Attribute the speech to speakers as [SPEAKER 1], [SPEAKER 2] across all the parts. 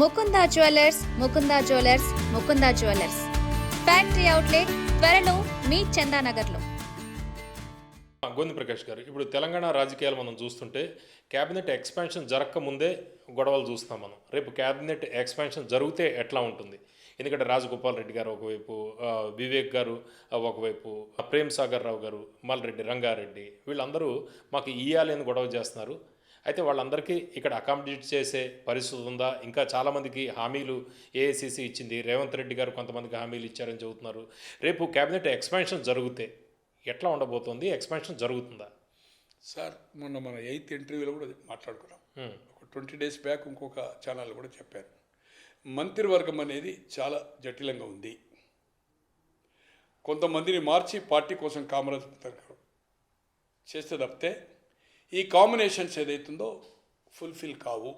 [SPEAKER 1] Mukunda jewellers Mukunda jewellers Mukunda jewellers. Factory outlet త్వరలో మీ చందానగర్లో.
[SPEAKER 2] గోంది ప్రకాష్ గారు ఇప్పుడు తెలంగాణ రాజకీయాలు మనం చూస్తుంటే క్యాబినెట్ ఎక్స్పాన్షన్ జరగక ముందే గొడవలు చూస్తాం మనం. రేపు క్యాబినెట్ ఎక్స్పాన్షన్ జరిగితే ఎట్లా ఉంటుంది? ఎందుకంటే రాజగోపాల్ రెడ్డి గారు ఒకవైపు వివేక్ గారు ఒకవైపు ప్రేమ్ సాగర్ రావు గారు మల్రెడ్డి రంగారెడ్డి వీళ్ళందరూ మాకు ఇయ్యాలి అని గొడవ చేస్తున్నారు. అయితే వాళ్ళందరికీ ఇక్కడ అకామిడేట్ చేసే పరిస్థితి ఉందా? ఇంకా చాలామందికి హామీలు ఏఐసిసి ఇచ్చింది. రేవంత్ రెడ్డి గారు కొంతమందికి హామీలు ఇచ్చారని చెబుతున్నారు. రేపు క్యాబినెట్ ఎక్స్పాన్షన్ జరిగితే ఎట్లా ఉండబోతోంది? ఎక్స్పాన్షన్ జరుగుతుందా?
[SPEAKER 3] సార్ మొన్న మన ఎయిత్ ఇంటర్వ్యూలో కూడా మాట్లాడుకున్నాం.
[SPEAKER 2] హ్మ్.
[SPEAKER 3] ఒక ట్వంటీ డేస్ బ్యాక్ ఇంకొక ఛానల్ కూడా చెప్పారు. మంత్రివర్గం అనేది చాలా జటిలంగా ఉంది. కొంతమందిని మార్చి పార్టీ కోసం కామరాజ్ చేస్తే తప్పితే ఈ కాంబినేషన్స్ ఏదైతుందో ఫుల్ఫిల్ కావు.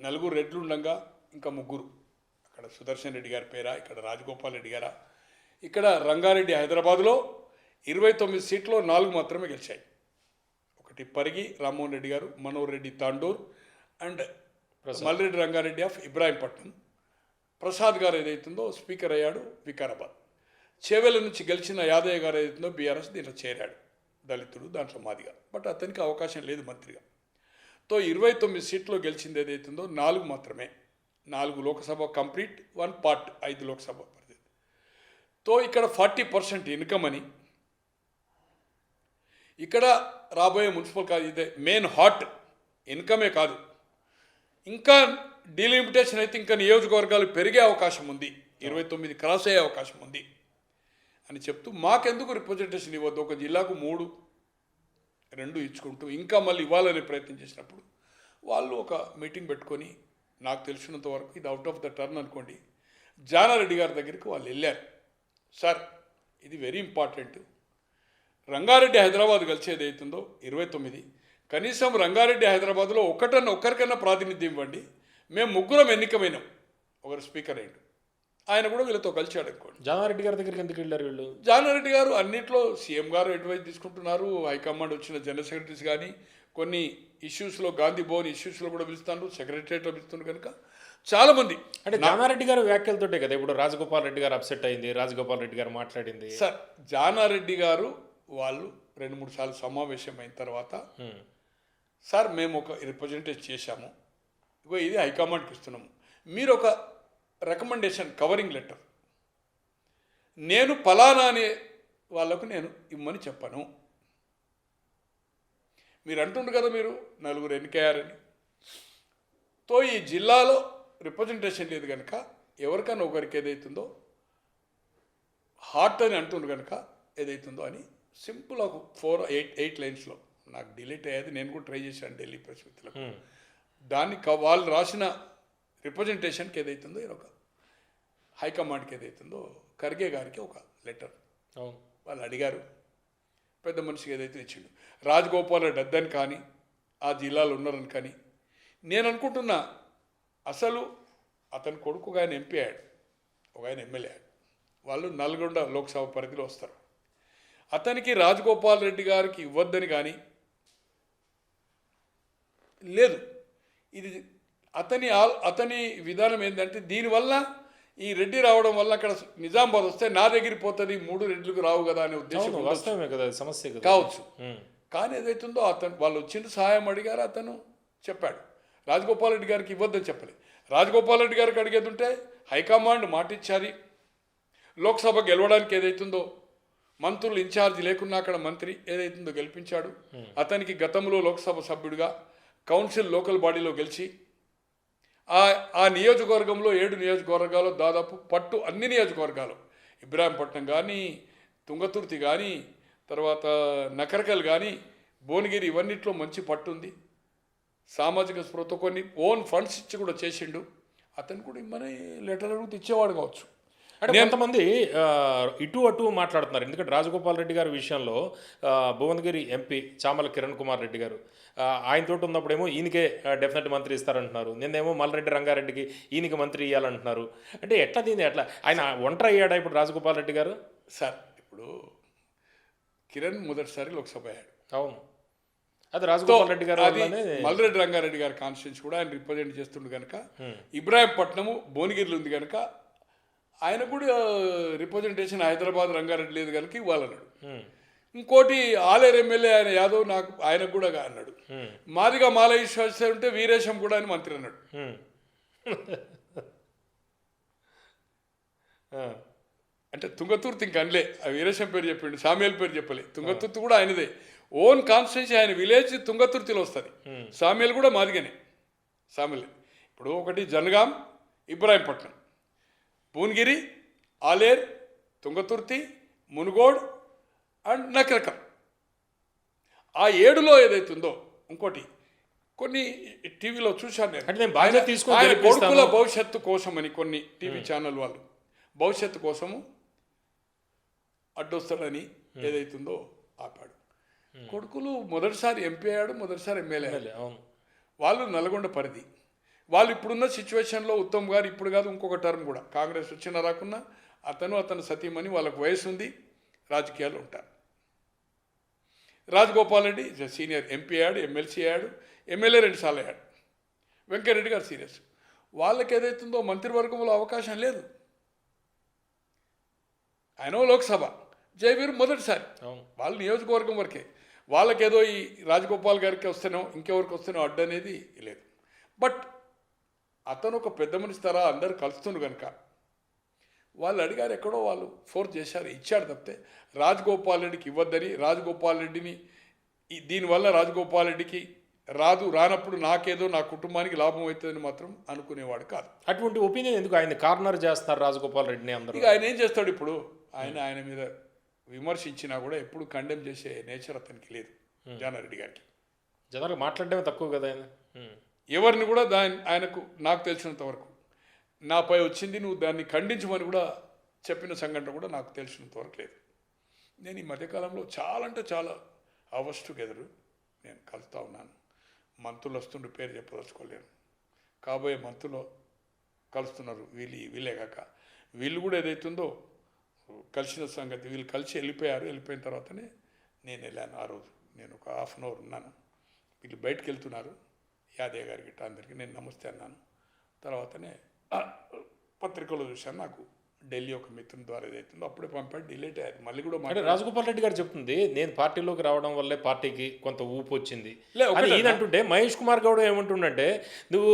[SPEAKER 3] నలుగురు రెడ్లు ఉండగా ఇంకా ముగ్గురు. అక్కడ సుదర్శన్ రెడ్డి గారి పేరా ఇక్కడ రాజగోపాల్ రెడ్డి గారా. ఇక్కడ రంగారెడ్డి హైదరాబాద్లో ఇరవై తొమ్మిది సీట్లో నాలుగు మాత్రమే గెలిచాయి. ఒకటి పరిగి రామ్మోహన్ రెడ్డి గారు మనోహర్ రెడ్డి తాండూర్ అండ్ మల్రెడ్డి రంగారెడ్డి ఆఫ్ ఇబ్రాహీంపట్నం. ప్రసాద్ గారు ఏదైతుందో స్పీకర్ అయ్యాడు వికారాబాద్. చేవెల నుంచి గెలిచిన యాదయ్య గారు ఏదైతుందో బీఆర్ఎస్ దీంట్లో చేరాడు. దళితుడు దాంట్లో మాదిగా. బట్ అతనికి అవకాశం లేదు మంత్రిగా. తో ఇరవై తొమ్మిది సీట్లో గెలిచింది ఏదైతుందో నాలుగు మాత్రమే. నాలుగు లోక్సభ కంప్లీట్ వన్ పార్ట్ ఐదు లోక్సభ పరిధి తో ఇక్కడ ఫార్టీ పర్సెంట్ ఇన్కమ్ అని. ఇక్కడ రాబోయే మున్సిపల్ కాదు ఇదే మెయిన్ హాట్ ఇన్కమే కాదు. ఇంకా డీలిమిటేషన్ అయితే ఇంకా నియోజకవర్గాలు పెరిగే అవకాశం ఉంది. ఇరవై తొమ్మిది క్రాస్ అయ్యే అవకాశం ఉంది. అని చెప్తూ మాకెందుకు రిప్రజెంటేషన్ ఇవ్వద్దు? ఒక జిల్లాకు మూడు రెండు ఇచ్చుకుంటూ ఇంకా మళ్ళీ ఇవ్వాలనే ప్రయత్నం చేసినప్పుడు వాళ్ళు ఒక మీటింగ్ పెట్టుకొని నాకు తెలిసినంత వరకు ఇది అవుట్ ఆఫ్ ద టర్న్ అనుకోండి జానారెడ్డి గారి దగ్గరికి వాళ్ళు వెళ్ళారు. సార్ ఇది వెరీ ఇంపార్టెంట్ రంగారెడ్డి హైదరాబాద్ కలిసేది అవుతుందో ఇరవై తొమ్మిది. కనీసం రంగారెడ్డి హైదరాబాద్లో ఒకటన్నా ఒక్కరికన్నా ప్రాతినిధ్యం ఇవ్వండి. మేము ముగ్గురం ఎన్నికమైనాం. ఒకరు స్పీకర్ అయ్యిండు. ఆయన కూడా వీళ్ళతో కలిశాడు అనుకోండి.
[SPEAKER 2] జానారెడ్డి గారి దగ్గరికి ఎందుకు వెళ్ళారు వీళ్ళు?
[SPEAKER 3] జానారెడ్డి గారు అన్నిట్లో సీఎం గారు అడ్వైస్ తీసుకుంటున్నారు? హైకమాండ్ వచ్చిన జనరల్ సెక్రటరీస్ కానీ కొన్ని ఇష్యూస్లో గాంధీ భవన్ ఇష్యూస్లో కూడా పిలుస్తున్నారు సెక్రటరియట్లో పిలుస్తున్నారు కనుక చాలామంది
[SPEAKER 2] అంటే జానారెడ్డి గారు వ్యాఖ్యలతోటే కదా ఇప్పుడు రాజగోపాల్ రెడ్డి గారు అప్సెట్ అయింది రాజగోపాల్ రెడ్డి గారు మాట్లాడింది.
[SPEAKER 3] సార్ జానారెడ్డి గారు వాళ్ళు రెండు మూడు సార్లు సమావేశం అయిన తర్వాత. సార్ మేము ఒక రిప్రజెంటేషన్ చేశాము. ఇగో ఇది హైకమాండ్కి ఇస్తున్నాము. మీరు ఒక రికమెండేషన్ కవరింగ్ లెటర్ నేను ఫలానా అనే వాళ్ళకు నేను ఇమ్మని చెప్పను. మీరు అంటుండ్రు కదా మీరు నలుగురు ఎన్నికయ్యారని. తో ఈ జిల్లాలో రిప్రజెంటేషన్ లేదు కనుక ఎవరికైనా ఒకరికి ఏదైతుందో హార్ట్ అని అంటుండ్రు కనుక ఏదైతుందో అని సింపుల్ ఒక ఫోర్ ఎయిట్ ఎయిట్ లైన్స్లో నాకు డిలీట్ అయ్యేది నేను కూడా ట్రై చేశాను ఢిల్లీ ప్రెస్ మిత్రులకు. దాన్ని వాళ్ళు రాసిన రిప్రజెంటేషన్కి ఏదైతుందో ఇది ఒక హైకమాండ్కి ఏదైతుందో ఖర్గే గారికి ఒక లెటర్. వాళ్ళు అడిగారు. పెద్ద మనిషికి ఏదైతే ఇచ్చిండు. రాజగోపాల్ రెడ్డి అద్దని కానీ ఆ జిల్లాలో ఉన్నారని కానీ నేను అనుకుంటున్నా అసలు అతని కొడుకు ఒక ఆయన ఎంపీ అయ్యాడు. ఒక ఆయన ఎమ్మెల్యే అయ్యాడు. వాళ్ళు నల్గొండ లోక్సభ పరిధిలో వస్తారు. అతనికి రాజగోపాల్ రెడ్డి గారికి ఇవ్వద్దని కానీ లేదు. ఇది అతని ఆల్- అతని విధానం ఏంటంటే దీనివల్ల ఈ రెడ్డి రావడం వల్ల అక్కడ నిజామాబాద్ వస్తే నా దగ్గరికి పోతుంది మూడు రెడ్లకు రావు కదా అనే ఉద్దేశం
[SPEAKER 2] కదా సమస్య
[SPEAKER 3] కావచ్చు. కానీ ఏదైతుందో అతను వాళ్ళు వచ్చిండు సహాయం అడిగారు అతను చెప్పాడు. రాజగోపాల్ రెడ్డి గారికి ఇవ్వద్దని చెప్పలేదు రాజగోపాల్ రెడ్డి గారికి అడిగేది ఉంటే హైకమాండ్ మాటిచ్చారి. లోక్సభ గెలవడానికి ఏదైతుందో మంత్రులు ఇన్ఛార్జ్ లేకున్నా అక్కడ మంత్రి ఏదైతుందో గెలిపించాడు. అతనికి గతంలో లోక్సభ సభ్యుడిగా కౌన్సిల్ లోకల్ బాడీలో గెలిచి ఆ ఆ నియోజకవర్గంలో ఏడు నియోజకవర్గాలు దాదాపు పట్టు అన్ని నియోజకవర్గాలు. ఇబ్రాహీంపట్నం కానీ తుంగతుర్తి కానీ తర్వాత నకరకల్ కానీ భువనగిరి ఇవన్నిట్లో మంచి పట్టు ఉంది. సామాజిక స్పృహతో కొన్ని ఓన్ ఫండ్స్ ఇచ్చి కూడా చేసిండు. అతను కూడా ఇమ్మని లెటర్ అడుగుతూ ఇచ్చేవాడు కావచ్చు.
[SPEAKER 2] అంటే కొంతమంది ఇటు అటు మాట్లాడుతున్నారు. ఎందుకంటే రాజగోపాల్ రెడ్డి గారి విషయంలో భువనగిరి ఎంపీ చామల కిరణ్ కుమార్ రెడ్డి గారు ఆ, ఆయనతోటి ఉన్నప్పుడేమో ఈయనకే డెఫినెట్ మంత్రి ఇస్తారంటున్నారు. నిన్నేమో మల్రెడ్డి రంగారెడ్డికి ఈయనకి మంత్రి ఇవ్వాలంటున్నారు అంటే ఎట్లా దీన్ని ఎట్లా? ఆయన ఒంటరి అయ్యాడా ఇప్పుడు రాజగోపాల్ రెడ్డి గారు?
[SPEAKER 3] సార్ ఇప్పుడు కిరణ్ మొదటిసారి లోక్సభ అయ్యాడు.
[SPEAKER 2] అవును. అది రాజగోపాల్ రెడ్డి గారు
[SPEAKER 3] మల్రెడ్డి రంగారెడ్డి గారి కాన్స్టిట్యూన్స్ కూడా ఆయన రిప్రజెంట్ చేస్తుండు కనుక ఇబ్రాహీంపట్నము భువనగిరిలో ఉంది కనుక ఆయన కూడా రిప్రజెంటేషన్ హైదరాబాద్ రంగారెడ్డి లేదు కనుక ఇవ్వాలన్నాడు. ఇంకోటి ఆలేరు ఎమ్మెల్యే ఆయన యాదవ్ నాకు ఆయన కూడా అన్నాడు. మాదిగా మాల విశ్వాస ఉంటే వీరేశం కూడా అని మంత్రి అన్నాడు. అంటే తుంగతుర్తి ఇంక అనలే. ఆ వీరేశం పేరు చెప్పిండు సామ్యాల పేరు చెప్పలే. తుంగతుర్తి కూడా ఆయనదే. ఓన్ కాన్స్టిట్యూన్సీ ఆయన విలేజ్ తుంగతుర్తిలో వస్తుంది. సామ్యాలు కూడా మాదిగనే. సామ్యలే. ఇప్పుడు ఒకటి జనగాం ఇబ్రాహీంపట్నం. భువనగిరి ఆలేర్ తుంగతుర్తి మునుగోడ్ అండ్ నకరకం ఆ ఏడులో ఏదైతుందో ఇంకోటి కొన్ని టీవీలో చూశాను నేను.
[SPEAKER 2] అంటే
[SPEAKER 3] ఆయన-
[SPEAKER 2] తీసుకొని.
[SPEAKER 3] కొడుకుల భవిష్యత్తు కోసమని కొన్ని టీవీ ఛానల్ వాళ్ళు. భవిష్యత్తు కోసము అడ్డొస్తాడని ఏదైతుందో ఆపాడు. కొడుకులు మొదటిసారి ఎంపీ అయ్యాడు మొదటిసారి ఎమ్మెల్యే వాళ్ళు నల్గొండ పరిధి. వాళ్ళు ఇప్పుడున్న సిచ్యువేషన్లో ఉత్తమ్ గారు ఇప్పుడు కాదు ఇంకొక టర్మ్ కూడా. కాంగ్రెస్ వచ్చిన రాకున్నా అతను అతను సతీమణి వాళ్ళకు వయసు ఉంది రాజకీయాలు ఉంటారు. రాజగోపాల్ రెడ్డి సీనియర్ ఎంపీ అయ్యాడు ఎమ్మెల్సీ అయ్యాడు ఎమ్మెల్యే రెండు సార్లు అయ్యాడు. వెంకయ్యరెడ్డి గారు సీరియస్ వాళ్ళకి ఏదైతుందో మంత్రివర్గంలో అవకాశం లేదు. ఆయన లోక్సభ. జయవీర్ మొదటిసారి. వాళ్ళ నియోజకవర్గం వరకే. వాళ్ళకేదో ఈ రాజగోపాల్ గారికి వస్తేనో ఇంకెవరికి వస్తేనో అడ్డు అనేది లేదు. బట్ అతను ఒక పెద్ద మనిషి తర అందరు కలుస్తుండు కనుక వాళ్ళు అడిగారు ఎక్కడో వాళ్ళు ఫోర్స్ చేశారు ఇచ్చాడు తప్పితే రాజగోపాల్ రెడ్డికి ఇవ్వద్దని రాజగోపాల్ రెడ్డిని దీనివల్ల రాజగోపాల్ రెడ్డికి రాదు రానప్పుడు నాకేదో నా కుటుంబానికి లాభం అవుతుందని మాత్రం అనుకునేవాడు కాదు.
[SPEAKER 2] అటువంటి ఒపీనియన్ ఎందుకు ఆయన కార్నర్ చేస్తారు రాజగోపాల్ రెడ్డిని అందరూ?
[SPEAKER 3] ఇక ఆయన ఏం చేస్తాడు ఇప్పుడు? ఆయన ఆయన మీద విమర్శించినా కూడా ఎప్పుడు కండెమ్ చేసే నేచర్ అతనికి లేదు జానారెడ్డి గారికి.
[SPEAKER 2] జనరల్గా మాట్లాడడమే తక్కువ కదా ఆయన?
[SPEAKER 3] ఎవరిని కూడా దాని ఆయనకు నాకు తెలిసినంత వరకు. నాపై వచ్చింది నువ్వు దాన్ని ఖండించమని కూడా చెప్పిన సంఘటన కూడా నాకు తెలిసినంత వరకు లేదు. నేను ఈ మధ్యకాలంలో చాలా అంటే చాలా అవర్స్ టుగెదరు నేను కలుస్తూ ఉన్నాను. మంత్రులు వస్తుండే పేరు చెప్పదలుచుకోలేను. కాబోయే మంత్రులు కలుస్తున్నారు వీళ్ళు వీళ్ళే కాక. వీళ్ళు కూడా ఏదైతుందో కలిసిన సంగతి వీళ్ళు కలిసి వెళ్ళిపోయారు వెళ్ళిపోయిన తర్వాతనే నేను వెళ్ళాను. ఆ రోజు నేను ఒక హాఫ్ అన్ అవర్ ఉన్నాను. వీళ్ళు బయటకు వెళ్తున్నారు. యాదయ్య గారికి అందరికీ నేను నమస్తే అన్నాను. తర్వాతనే పత్రికలో చూశాను నాకు ఢిల్లీ ఒక మిత్రుని ద్వారా ఏదైతుందో అప్పుడే పంపాడు డిలేట్ అయ్యారు. మళ్ళీ కూడా
[SPEAKER 2] అంటే రాజగోపాల్ రెడ్డి గారు చెప్తుంది నేను పార్టీలోకి రావడం వల్లే పార్టీకి కొంత ఊపు వచ్చింది. ఈయన అంటుంటే మహేష్ కుమార్ గౌడ్ ఏమంటుండంటే నువ్వు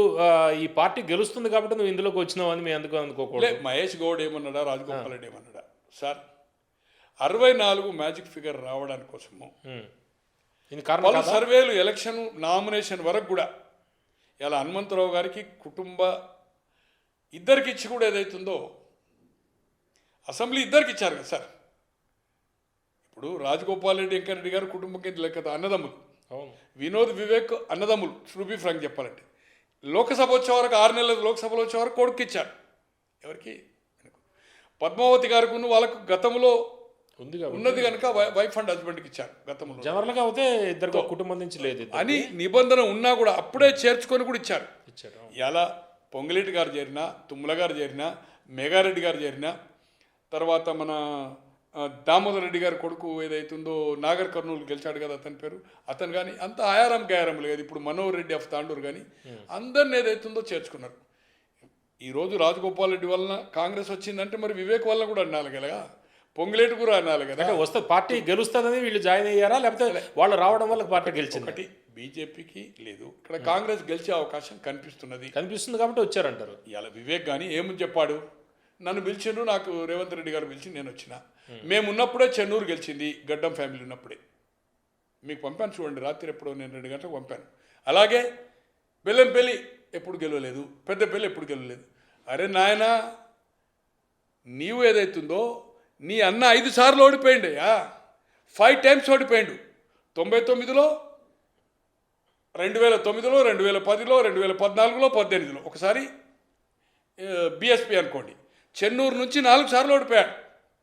[SPEAKER 2] ఈ పార్టీ గెలుస్తుంది కాబట్టి నువ్వు ఇందులోకి వచ్చినావు అని మేము అందుకు
[SPEAKER 3] లే
[SPEAKER 2] అనుకోకూడదు
[SPEAKER 3] మహేష్ గౌడ్ ఏమన్నాడా రాజగోపాల్ రెడ్డి ఏమన్నాడా సార్ అరవై నాలుగు మ్యాజిక్ ఫిగర్ రావడానికి కోసము? సర్వేలు ఎలక్షన్ నామినేషన్ వరకు కూడా ఇలా హనుమంతరావు గారికి కుటుంబ ఇద్దరికి ఇచ్చి కూడా ఏదైతుందో అసెంబ్లీ ఇద్దరికి ఇచ్చారు కదా సార్. ఇప్పుడు రాజగోపాల్ రెడ్డి వెంకరెడ్డి గారు కుటుంబం కింద లెక్క అన్నదమ్ములు.
[SPEAKER 2] అవును.
[SPEAKER 3] వినోద్ వివేక్ అన్నదమ్ములు శ్రూబీ ఫ్రాంక్ చెప్పాలంటే. లోకసభ వచ్చే వరకు ఆరు నెలలు లోక్సభలో వచ్చే వరకు కొడుకు ఇచ్చారు ఎవరికి పద్మావతి గారికి వాళ్ళకు గతంలో ఉన్నది కనుక వైఫ్ అండ్ హస్బెండ్కి ఇచ్చారు గతంలో.
[SPEAKER 2] జనరల్గా అయితే ఇద్దరు కుటుంబం నుంచి లేదు.
[SPEAKER 3] అని నిబంధన ఉన్నా కూడా అప్పుడే చేర్చుకొని కూడా ఇచ్చారు.
[SPEAKER 2] ఇచ్చారు.
[SPEAKER 3] ఇలా పొంగిరెడ్డి గారు చేరినా తుమ్మల గారు చేరినా మేఘారెడ్డి గారు చేరినా తర్వాత మన దామోదర్ రెడ్డి గారి కొడుకు ఏదైతుందో నాగర్ కర్నూలు గెలిచాడు కదా అతని పేరు. అతను కానీ అంత ఆయారం గాయారం లేదు. ఇప్పుడు మనోహర్ రెడ్డి ఆఫ్ తాండూరు కానీ అందరిని ఏదైతుందో చేర్చుకున్నారు. ఈరోజు రాజగోపాల్ రెడ్డి వలన కాంగ్రెస్ వచ్చిందంటే మరి వివేక్ వల్ల కూడా అన్నాలి కదా పొంగిలేటి కూడా అనాలి కదా.
[SPEAKER 2] అంటే వస్తే పార్టీ గెలుస్తుందని వీళ్ళు జాయిన్ అయ్యారా? లేకపోతే వాళ్ళు రావడం వల్ల పార్టీ గెలిచింది?
[SPEAKER 3] ఒకటి బీజేపీకి లేదు. ఇక్కడ కాంగ్రెస్ గెలిచే అవకాశం కనిపిస్తున్నది.
[SPEAKER 2] కనిపిస్తుంది కాబట్టి వచ్చారంటారు.
[SPEAKER 3] ఇలా వివేక్ కానీ ఏమని చెప్పాడు? నన్ను పిలిచిండ్రు నాకు రేవంత్ రెడ్డి గారు పిలిచి నేను వచ్చిన. మేము. ఉన్నప్పుడే చెన్నూరు గెలిచింది గడ్డం ఫ్యామిలీ ఉన్నప్పుడే. మీకు పంపాను చూడండి రాత్రి ఎప్పుడో నేను రెండు గంటలకు పంపాను. అలాగే బెల్లంపల్లి ఎప్పుడు గెలవలేదు పెద్దపల్లి ఎప్పుడు గెలవలేదు. అరే నాయనా నీవు ఏదైతుందో నీ అన్న ఐదు సార్లు ఓడిపోయిండయ్యా ఫైవ్ టైమ్స్ ఓడిపోయిండు. తొంభై తొమ్మిదిలో రెండు వేల తొమ్మిదిలో రెండు వేల పదిలో రెండు వేల పద్నాలుగులో పద్దెనిమిదిలో. ఒకసారి బిఎస్పి అనుకోండి. చెన్నూరు నుంచి నాలుగు సార్లు ఓడిపోయాడు.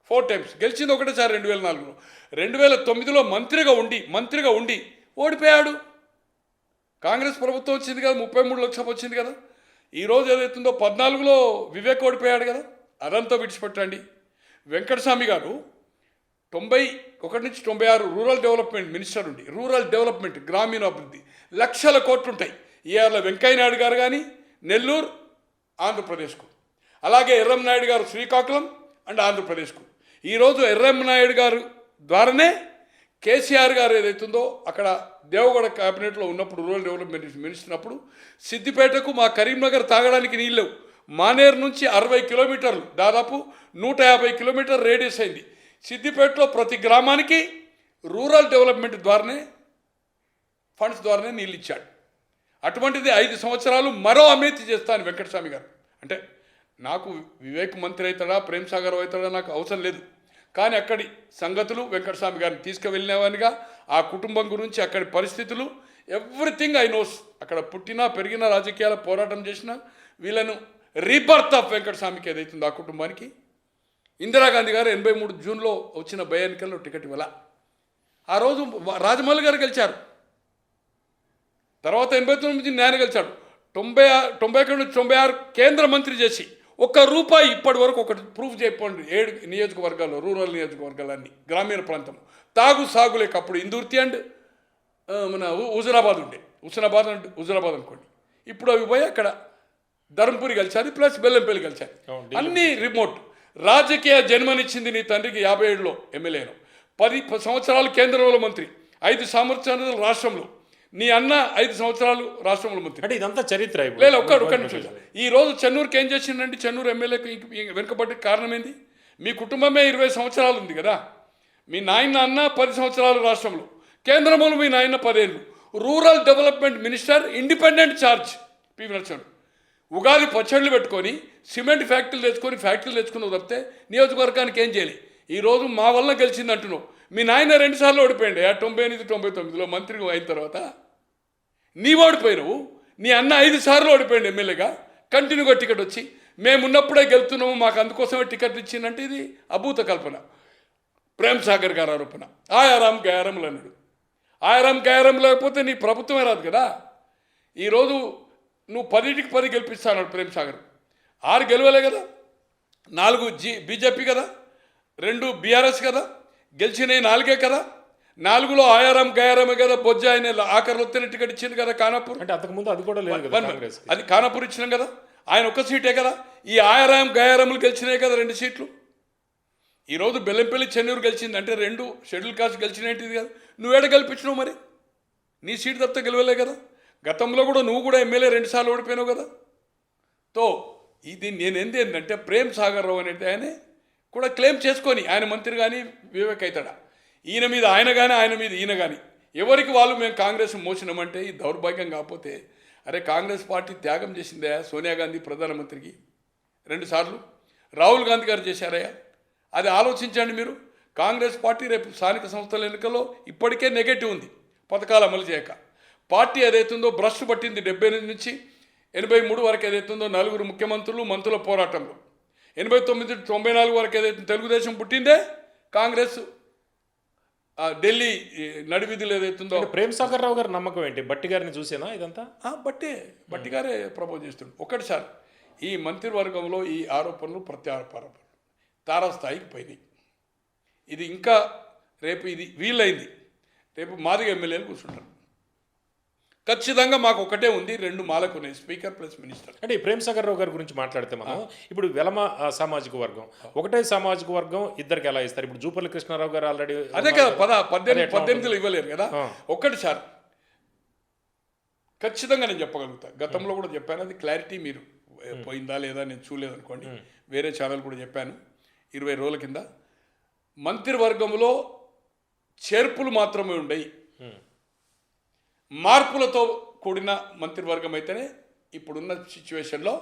[SPEAKER 3] ఫోర్ టైమ్స్ గెలిచింది ఒకటేసారి రెండు వేల నాలుగులో. రెండు వేల తొమ్మిదిలో మంత్రిగా ఉండి మంత్రిగా ఉండి ఓడిపోయాడు. కాంగ్రెస్ ప్రభుత్వం వచ్చింది కదా ముప్పై మూడు లక్షలు వచ్చింది కదా. ఈరోజు ఏదైతుందో పద్నాలుగులో వివేక్ ఓడిపోయాడు కదా. అదంతా విడిచిపెట్టండి. వెంకటస్వామి గారు తొంభై ఒకటి నుంచి తొంభై ఆరు రూరల్ డెవలప్మెంట్ మినిస్టర్ ఉండి రూరల్ డెవలప్మెంట్ గ్రామీణాభివృద్ధి లక్షల కోట్లు ఉంటాయి. ఇవాళ వెంకయ్య నాయుడు గారు కానీ నెల్లూరు ఆంధ్రప్రదేశ్కు. అలాగే ఎర్రం నాయుడు గారు శ్రీకాకుళం అండ్ ఆంధ్రప్రదేశ్కు. ఈరోజు ఎర్రంనాయుడు గారు ద్వారానే కేసీఆర్ గారు ఏదైతుందో అక్కడ దేవగడ క్యాబినెట్లో ఉన్నప్పుడు రూరల్ డెవలప్మెంట్ మినిస్టర్ ఉన్నప్పుడు సిద్దిపేటకు మా కరీంనగర్ తాగడానికి నీళ్ళు లేవు. మానేరు నుంచి అరవై కిలోమీటర్లు దాదాపు నూట యాభై కిలోమీటర్ రేడియస్ అయింది. సిద్దిపేటలో ప్రతి గ్రామానికి రూరల్ డెవలప్మెంట్ ద్వారానే ఫండ్స్ ద్వారానే నీళ్ళు ఇచ్చాడు. అటువంటిది ఐదు సంవత్సరాలు మరో అవినీతి చేస్తాను వెంకటస్వామి గారు. అంటే నాకు వివేక్ మంత్రి అవుతాడా ప్రేమ్ సాగర్ అవుతాడా నాకు అవసరం లేదు. కానీ అక్కడి సంగతులు వెంకటస్వామి గారిని తీసుకువెళ్ళినవనిగా ఆ కుటుంబం గురించి అక్కడి పరిస్థితులు ఎవ్రీథింగ్ ఐ నోస్. అక్కడ పుట్టినా పెరిగిన రాజకీయాల పోరాటం చేసిన వీళ్ళను రీబర్త్ ఆఫ్ వెంకటస్వామికి ఏదైతుందో ఆ కుటుంబానికి? ఇందిరాగాంధీ గారు ఎనభై మూడు జూన్లో వచ్చిన భయ ఎన్నికల్లో టికెట్ ఇవ్వాల? ఆ రోజు రాజమౌళి గారు గెలిచారు. తర్వాత ఎనభై తొమ్మిది నేను గెలిచాడు. తొంభై ఆరు తొంభై ఒకటి నుంచి తొంభై ఆరు కేంద్ర మంత్రి చేసి ఒక్క రూపాయి ఇప్పటి వరకు ఒకటి ప్రూఫ్ చెప్పండి ఏడు నియోజకవర్గాల్లో రూరల్ నియోజకవర్గాలన్నీ గ్రామీణ ప్రాంతం. తాగు సాగు లేక అప్పుడు ఇందుర్తి అండ్ మన హు- హుజురాబాద్ ఉండే. హుస్నాబాద్ అండ్ హుజురాబాద్ అనుకోండి. ఇప్పుడు అవి పోయి అక్కడ ధర్మపురి కలిసారు ప్లస్ బెల్లంపల్లి
[SPEAKER 2] అవును,
[SPEAKER 3] అన్ని రిమోట్. రాజకీయ జన్మనిచ్చింది నీ తండ్రికి యాభై ఏడులో ఎమ్మెల్యేను. పది సంవత్సరాలు కేంద్రంలో మంత్రి. ఐదు సంవత్సరాలు రాష్ట్రంలో. నీ అన్న ఐదు సంవత్సరాలు రాష్ట్రంలో మంత్రి.
[SPEAKER 2] అంటే ఇదంతా చరిత్ర.
[SPEAKER 3] లేదు ఒక్క ఒక్క నిమిషం ఈ రోజు చెన్నూరుకి ఏం చేసిండండి? చెన్నూరు ఎమ్మెల్యేకి ఇంక- ఇంక వెనుకబడి కారణం ఏంది మీ కుటుంబమే ఇరవై సంవత్సరాలు ఉంది కదా. మీ నాయన అన్న పది సంవత్సరాలు రాష్ట్రంలో. కేంద్రంలో మీ నాయన పదేళ్ళు. Rural development minister independent charge PV Narasimhan. Ugadi పచ్చళ్ళు పెట్టుకొని సిమెంట్ ఫ్యాక్టరీలు తెచ్చుకొని ఫ్యాక్టరీలు తెచ్చుకున్నావు తప్పితే నియోజకవర్గానికి ఏం చేయాలి. ఈరోజు మా వల్ల గెలిచింది అంటున్నావు. మీ నాయన రెండుసార్లు ఓడిపోయింది ఆ తొంభై ఎనిమిది తొంభై తొమ్మిదిలో మంత్రి అయిన తర్వాత నీ ఓడిపోయినావు నీ అన్న ఐదు సార్లు ఓడిపోయింది ఎమ్మెల్యేగా. కంటిన్యూగా టికెట్ వచ్చి మేము ఉన్నప్పుడే గెలుతున్నాము మాకు అందుకోసమే టికెట్ ఇచ్చిందంటే ఇది అభూత కల్పన. ప్రేమ్ సాగర్ గారు ఆరోపణ. ఆయారాం గయారములు అన్నాడు ఆయారాం గయారం లేకపోతే నీ ప్రభుత్వమే రాదు కదా. ఈరోజు నువ్వు పదిటికి పది గెలిపిస్తాడు ప్రేమ్ సాగర్. ఆరు గెలవలే కదా? నాలుగు జీ బీజేపీ కదా? రెండు బీఆర్ఎస్ కదా? గెలిచినవి నాలుగే కదా? నాలుగులో ఆయారాం గయారమే కదా? బొజ్జ ఆయన ఆఖరిలో వస్తేనే టికెట్ ఇచ్చింది కదా కానాపూర్?
[SPEAKER 2] అంటే అంతకుముందు అది కూడా లేదు
[SPEAKER 3] అది ఖానాపూర్ ఇచ్చినాం కదా? ఆయన ఒక్క సీటే కదా? ఈ ఆయారాం గయారాములు గెలిచినాయి కదా రెండు సీట్లు? ఈరోజు బెల్లంపల్లి చెన్నూరు గెలిచింది. అంటే రెండు షెడ్యూల్ కాస్ట్ గెలిచినట్టు కదా? నువ్వేడ గెలిపించినావు మరి? నీ సీటు తప్పితే గెలవలే కదా? గతంలో కూడా నువ్వు కూడా ఎమ్మెల్యే రెండుసార్లు ఓడిపోయినావు కదా. తో ఇది నేను ఏంది ఏంటంటే ప్రేమ్ సాగర్ రావు అనేది ఆయన కూడా క్లెయిమ్ చేసుకొని ఆయన మంత్రి కానీ వివేక్ అవుతాడా ఈయన మీద ఆయన కానీ ఆయన మీద ఈయన కానీ ఎవరికి వాళ్ళు మేము కాంగ్రెస్ మోసినామంటే ఈ దౌర్భాగ్యం కాకపోతే అరే కాంగ్రెస్ పార్టీ త్యాగం చేసిందే సోనియా గాంధీ ప్రధానమంత్రికి? రెండుసార్లు రాహుల్ గాంధీ గారు చేశారయ్యా అది ఆలోచించండి మీరు. కాంగ్రెస్ పార్టీ రేపు స్థానిక సంస్థల ఎన్నికల్లో ఇప్పటికే నెగటివ్ ఉంది. పథకాలు అమలు చేయక. పార్టీ ఏదైతుందో భ్రష్టు పట్టింది డెబ్బై ఎనిమిది నుంచి ఎనభై మూడు వరకు ఏదైతుందో నలుగురు ముఖ్యమంత్రులు మంత్రుల పోరాటంలో. ఎనభై తొమ్మిది తొంభై నాలుగు వరకు ఏదైతే తెలుగుదేశం పుట్టిందే కాంగ్రెస్ ఢిల్లీ నడివీధులు ఏదైతుందో.
[SPEAKER 2] ప్రేమ్ సాగర్ రావు గారి నమ్మకం ఏంటి? బట్టి గారిని చూసేనా ఇదంతా?
[SPEAKER 3] బట్టే బట్టి గారే ప్రపోజ్ చేస్తుండు. ఒకటి సార్ ఈ మంత్రివర్గంలో ఈ ఆరోపణలు ప్రత్యారోపణలు తారాస్థాయికి పోయినాయి. ఇది ఇంకా రేపు ఇది వీలైంది. రేపు మాదిగ ఎమ్మెల్యేలు కూర్చుంటారు. ఖచ్చితంగా మాకు ఒకటే ఉంది రెండు మాలకు ఉన్నాయి స్పీకర్ ప్లస్ మినిస్టర్.
[SPEAKER 2] అంటే ఈ ప్రేమ్ సాగర్ రావు గారి గురించి మాట్లాడితే మనం ఇప్పుడు వెలమ సామాజిక వర్గం. ఒకటే సామాజిక వర్గం ఇద్దరికి ఎలా ఇస్తారు? ఇప్పుడు జూపల్లి కృష్ణారావు గారు ఆల్రెడీ
[SPEAKER 3] అదే కదా పద పద్దెనిమిది పద్దెనిమిదిలో ఇవ్వలేరు కదా. ఒక్కటి సార్ ఖచ్చితంగా నేను చెప్పగలుగుతా. గతంలో కూడా చెప్పాను అది క్లారిటీ మీరు పోయిందా లేదా నేను చూడలేదు అనుకోండి. వేరే ఛానల్ కూడా చెప్పాను ఇరవై రోజుల కింద. మంత్రివర్గంలో చేర్పులు మాత్రమే ఉండయి. మార్పులతో కూడిన మంత్రివర్గం అయితేనే ఇప్పుడున్న సిచ్యువేషన్లో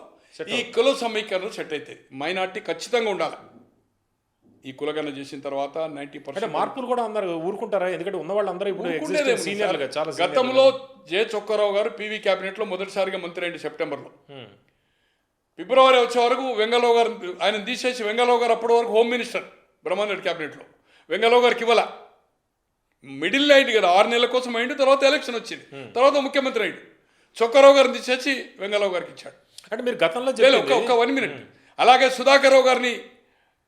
[SPEAKER 3] ఈ కుల సమీకరణ సెట్ అవుతాయి. మైనార్టీ ఖచ్చితంగా ఉండాలి. ఈ కులగణ చేసిన తర్వాత నైంటీ
[SPEAKER 2] అంటే
[SPEAKER 3] పర్సెంట్
[SPEAKER 2] మార్పులు కూడా అందరు ఊరుకుంటారా? ఎందుకంటే ఉన్న వాళ్ళందరూ ఇప్పుడు
[SPEAKER 3] ఊరుకుండేదేముంది
[SPEAKER 2] existing senior లుగా చాలా
[SPEAKER 3] గతంలో జే చొక్కారావు గారు పీవీ క్యాబినెట్లో మొదటిసారిగా మంత్రి అయింది సెప్టెంబర్లో. ఫిబ్రవరి వచ్చే వరకు వెంగళరావు గారు ఆయన తీసేసి వెంగళరావు గారు అప్పటి వరకు హోమ్ మినిస్టర్ బ్రహ్మాండ్ క్యాబినెట్లో. వెంగళరావు గారికి ఇవ్వాల? మిడిల్ అయింది కదా ఆరు నెలల కోసం అయింది తర్వాత ఎలక్షన్ వచ్చింది. తర్వాత ముఖ్యమంత్రి అయింది చొక్కారావు గారిని తీసేసి వెంగళరావు గారికి ఇచ్చాడు.
[SPEAKER 2] అంటే మీరు గతంలో
[SPEAKER 3] ఒక్క వన్ మినిట్ అలాగే సుధాకర్ రావు గారిని